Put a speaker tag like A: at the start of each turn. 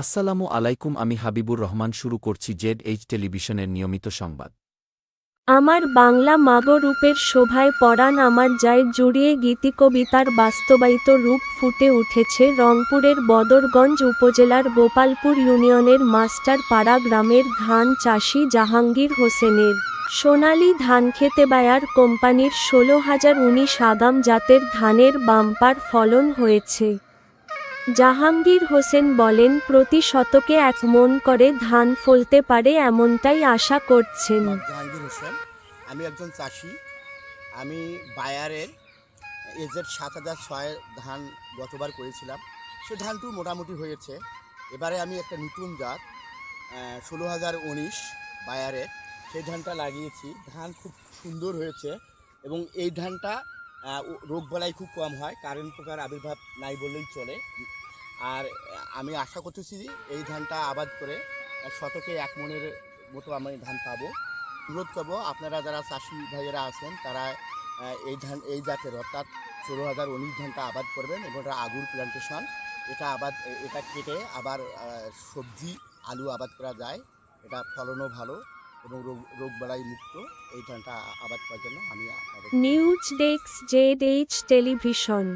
A: আসসালামু আলাইকুম, আমি হাবিবুর রহমান শুরু করছি জেড এইচ টেলিভিশনের নিয়মিত সংবাদ।
B: আমার বাংলা মাগরূপের শোভায় পরাণ আমার যায় জুড়িয়ে গীতিকবিতার বাস্তবায়িত রূপ ফুটে উঠেছে রংপুরের বদরগঞ্জ উপজেলার গোপালপুর ইউনিয়নের মাস্টার পাড়া গ্রামের ধান চাষি জাহাঙ্গীর হোসেনের। সোনালী ধানক্ষেতে বায়ার কোম্পানির ষোলো হাজার উনিশ আগাম জাতের ধানের বাম্পার ফলন হয়েছে। জাহাঙ্গীর হোসেন বলেন, প্রতি শতকে এক মন করে ধান ফলতে পারে এমনটাই আশা করছেন।
C: জাহাঙ্গীর হোসেন, আমি একজন চাষি। আমি বায়ারের এজেড সাত হাজার ছয় ধান গতবার করেছিলাম। সে ধানটু মোটামুটি হয়েছে। এবারে আমি একটা নতুন জাত ষোলো হাজার উনিশ বায়ারের। সেই ধানটা লাগিয়েছি। ধান খুব সুন্দর হয়েছে এবং এই ধানটা আহ, ও- রোগবালাই খুব কম হয় কারেন্ট পোকার আবির্ভাব নাই বললেই চলে। আর আমি আশা করতেছি এই ধানটা আবাদ করে শতকে এক মনের মতো আমি ধান পাবো। অনুরোধ করব আপনারা যারা চাষি ভাইয়েরা আছেন তারা এই ধান এই জাতের অর্থাৎ ষোলো হাজার উনিশ ধানটা আবাদ করবেন এবং এটা আগুর প্লান্টেশন এটা আবাদ এটা কেটে আবার সবজি আলু আবাদ করা যায়। এটা ফলনও ভালো এবং রোগ রোগবালাই মুক্ত। এই ধানটা আবাদ করার জন্য আমি
B: news desk Z H television.